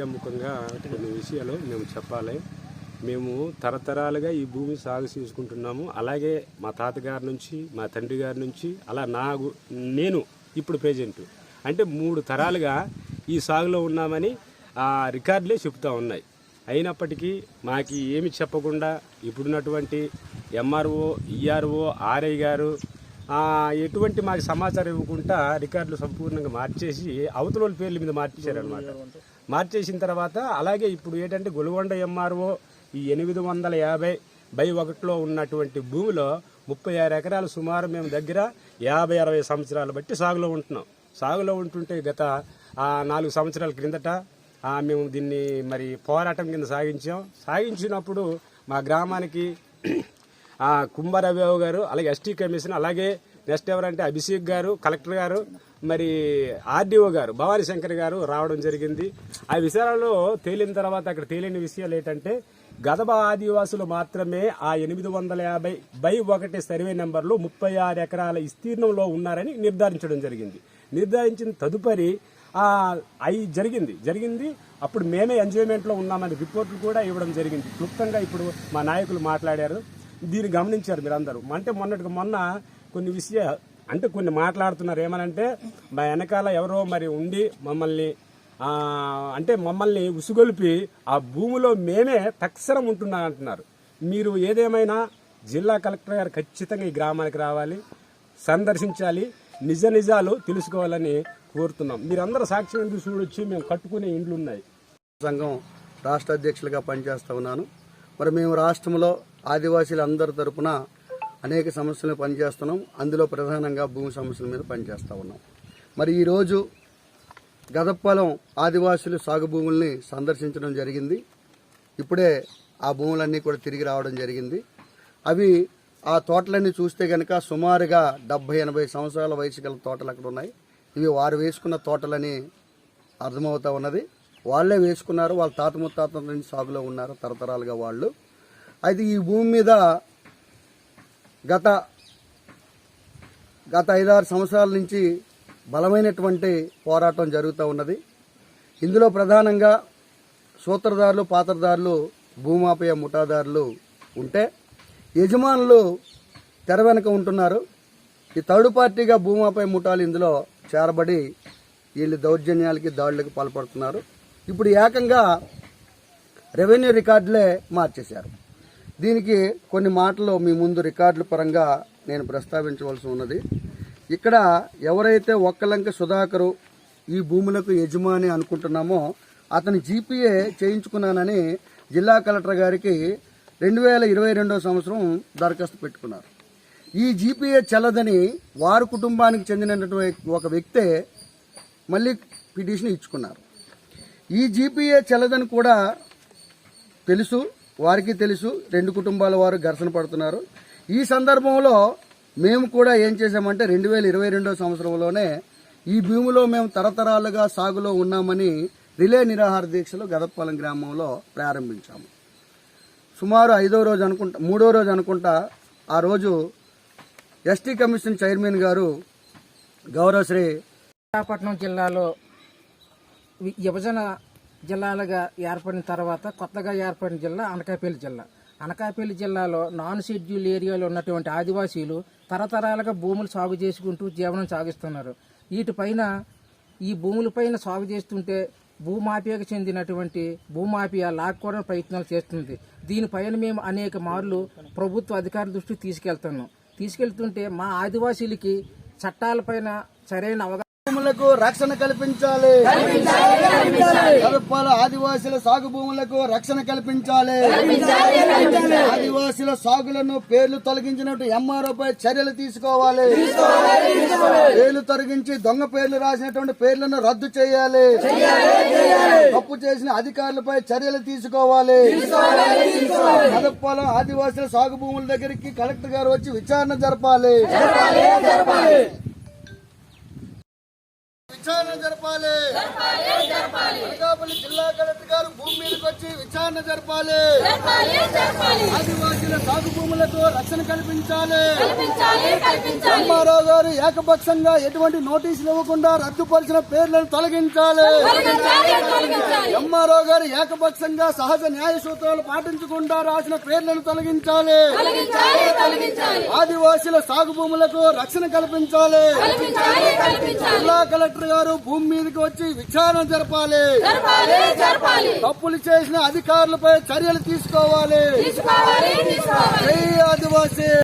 సందర్భంగా కొన్ని విషయాలు మేము చెప్పాలి. మేము తరతరాలుగా ఈ భూమి సాగు చేసుకుంటున్నాము అలాగే మా తాతగారి నుంచి మా తండ్రి గారి నుంచి అలా నా నేను ఇప్పుడు ప్రజెంట్. అంటే మూడు తరాలుగా ఈ సాగులో ఉన్నామని ఆ రికార్డులే చెప్తూ ఉన్నాయి. అయినప్పటికీ మాకు ఏమి చెప్పకుండా ఇప్పుడున్నటువంటి ఎంఆర్ఓ ఈఆర్ఓ ఆర్ఐ గారు ఎటువంటి మాకు సమాచారం ఇవ్వకుండా రికార్డులు సంపూర్ణంగా మార్చేసి అవతల పేర్ల మీద మార్చేశారనమాట మార్చేసిన తర్వాత అలాగే ఇప్పుడు ఏంటంటే గొలుగొండ ఎంఆర్ఓ ఈ ఎనిమిది వందల యాభై బై ఒకటిలో ఉన్నటువంటి భూమిలో ముప్పై ఆరు ఎకరాలు సుమారు మేము దగ్గర యాభై అరవై సంవత్సరాలు బట్టి సాగులో ఉంటున్నాం. సాగులో ఉంటుంటే గత నాలుగు సంవత్సరాల క్రిందట మేము దీన్ని మరి పోరాటం కింద సాగించాం. సాగించినప్పుడు మా గ్రామానికి ఆ గారు అలాగే ఎస్టీ కమిషన్ అలాగే నెక్స్ట్ ఎవరంటే అభిషేక్ గారు కలెక్టర్ గారు మరి ఆర్డీఓ గారు భవానీ శంకర్ గారు రావడం జరిగింది. ఆ విషయాలలో తేలిన తర్వాత అక్కడ తేలిన విషయాలు ఏంటంటే గదబ ఆదివాసులు మాత్రమే ఆ ఎనిమిది వందల యాభై బై ఒకటి సర్వే నెంబర్లో ముప్పై ఆరు ఎకరాల విస్తీర్ణంలో ఉన్నారని నిర్ధారించడం జరిగింది. నిర్ధారించిన తదుపరి అవి జరిగింది. జరిగింది అప్పుడు మేమే ఎంజాయ్మెంట్లో ఉన్నామని రిపోర్ట్లు కూడా ఇవ్వడం జరిగింది. క్లుప్తంగా ఇప్పుడు మా నాయకులు మాట్లాడారు. దీన్ని గమనించారు మీరందరూ. అంటే మొన్నటికి మొన్న కొన్ని విషయ అంటే కొన్ని మాట్లాడుతున్నారు. ఏమనంటే మా వెనకాల ఎవరో మరి ఉండి మమ్మల్ని అంటే మమ్మల్ని ఉసుగొలిపి ఆ భూమిలో మేమే తక్షణం ఉంటున్నాం అంటున్నారు మీరు ఏదేమైనా జిల్లా కలెక్టర్ గారు ఖచ్చితంగా ఈ గ్రామానికి రావాలి సందర్శించాలి నిజ నిజాలు తెలుసుకోవాలని కోరుతున్నాం. మీరందరూ సాక్ష్యం ఎందుకు చూడొచ్చి మేము కట్టుకునే ఇండ్లు ఉన్నాయి సంఘం రాష్ట్ర అధ్యక్షులుగా పనిచేస్తా ఉన్నాను. మరి మేము రాష్ట్రంలో ఆదివాసీలందరి తరపున అనేక సమస్యలు పనిచేస్తున్నాం. అందులో ప్రధానంగా భూమి సమస్యల మీద పనిచేస్తూ ఉన్నాం. మరి ఈరోజు గదప్పలం ఆదివాసులు సాగు భూముల్ని సందర్శించడం జరిగింది. ఇప్పుడే ఆ భూములన్నీ కూడా తిరిగి రావడం జరిగింది. అవి ఆ తోటలన్నీ చూస్తే కనుక సుమారుగా డెబ్బై ఎనభై సంవత్సరాల వయసు గల తోటలు అక్కడ ఉన్నాయి. ఇవి వారు వేసుకున్న తోటలని అర్థమవుతా ఉన్నది. వాళ్ళే వేసుకున్నారు వాళ్ళ తాత ముత్తాతల నుంచి సాగులో ఉన్నారు తరతరాలుగా వాళ్ళు. అయితే ఈ భూమి మీద గత గత ఐదారు సంవత్సరాల నుంచి బలమైనటువంటి పోరాటం జరుగుతూ ఉన్నది. ఇందులో ప్రధానంగా సూత్రధారులు పాత్రదారులు భూమాపయ ముఠాదారులు ఉంటే యజమానులు తెర వెనక ఉంటున్నారు. ఈ థర్డ్ పార్టీగా భూమాపై ముఠాలు ఇందులో చేరబడి వీళ్ళు దౌర్జన్యాలకి దాడులకు పాల్పడుతున్నారు. ఇప్పుడు ఏకంగా రెవెన్యూ రికార్డులే మార్చేశారు. దీనికి కొన్ని మాటలు మీ ముందు రికార్డుల పరంగా నేను ప్రస్తావించవలసి ఉన్నది. ఇక్కడ ఎవరైతే ఒక్కలంక సుధాకరు ఈ భూములకు యజమాని అనుకుంటున్నామో అతని జీపీఏ చేయించుకున్నానని జిల్లా కలెక్టర్ గారికి రెండు వేల ఇరవై రెండో సంవత్సరం దరఖాస్తు పెట్టుకున్నారు. ఈ జీపీఏ చెల్లదని వారి కుటుంబానికి చెందినటువంటి ఒక వ్యక్తే మళ్ళీ పిటిషన్ ఇచ్చుకున్నారు. ఈ జీపీఏ చెల్లదని కూడా తెలుసు. వారికి తెలుసు రెండు కుటుంబాల వారు ఘర్షణ పడుతున్నారు. ఈ సందర్భంలో మేము కూడా ఏం చేశామంటే రెండు వేల ఇరవై రెండో సంవత్సరంలోనే ఈ భూమిలో మేము తరతరాలుగా సాగులో ఉన్నామని రిలే నిరాహార దీక్షలు గదపాలెం గ్రామంలో ప్రారంభించాము. సుమారు ఐదో రోజు అనుకుంటా మూడో రోజు అనుకుంటా ఆ రోజు ఎస్టీ కమిషన్ చైర్మన్ గారు గౌరవశ్రీ విశాఖపట్నం జిల్లాలో విభజన జిల్లాలుగా ఏర్పడిన తర్వాత కొత్తగా ఏర్పడిన జిల్లా అనకాపల్లి జిల్లా. అనకాపల్లి జిల్లాలో నాన్ షెడ్యూల్ ఏరియాలో ఉన్నటువంటి ఆదివాసీలు తరతరాలుగా భూములు సాగు చేసుకుంటూ జీవనం సాగిస్తున్నారు. వీటిపైన ఈ భూములపైన సాగు చేస్తుంటే భూమాఫియాకు చెందినటువంటి భూమాఫియా లాక్కోవడం ప్రయత్నాలు చేస్తుంది. దీనిపైన మేము అనేక మార్లు ప్రభుత్వ అధికారుల దృష్టికి తీసుకెళ్తున్నాం. తీసుకెళ్తుంటే మా ఆదివాసీలకి చట్టాలపైన సరైన అవగాహన భూములకు రక్షణ కల్పించాలి. కడపాల ఆదివాసుల సాగు భూములకు రక్షణ కల్పించాలి. ఆదివాసుల సాగులను పేర్లు తొలగించినట్టు ఎంఆర్ఓ పై చర్యలు తీసుకోవాలి. పేర్లు తొలగించి దొంగ పేర్లు రాసినటువంటి పేర్లను రద్దు చేయాలి. తప్పు చేసిన అధికారులపై చర్యలు తీసుకోవాలి. కడపాల ఆదివాసుల సాగు భూముల దగ్గరికి కలెక్టర్ గారు వచ్చి విచారణ జరపాలి. విచారణ జరపాలి. అనకాపల్లి జిల్లా కలెక్టర్ గారు భూమి మీదకి వచ్చి విచారణ జరపాలి. ఆదివాసీల సాగు భూములకు రక్షణ కల్పించాలి. ఎంఆర్ఓ గారు ఏకపక్షంగా ఎటువంటి నోటీసులు ఇవ్వకుండా రద్దుపరిచిన పేర్లను తొలగించాలి. ఎంఆర్ఓ గారు ఏకపక్షంగా సహజ న్యాయ సూత్రాలు పాటించకుండా రాసిన పేర్లను తొలగించాలి. ఆదివాసీల సాగు భూములకు రక్షణ కల్పించాలి. జిల్లా కలెక్టర్ గారు భూమి మీదకి వచ్చి విచారణ జరపాలి. తప్పులు చేసిన అధికారులపై చర్యలు తీసుకోవాలి. જય આદિવાસી.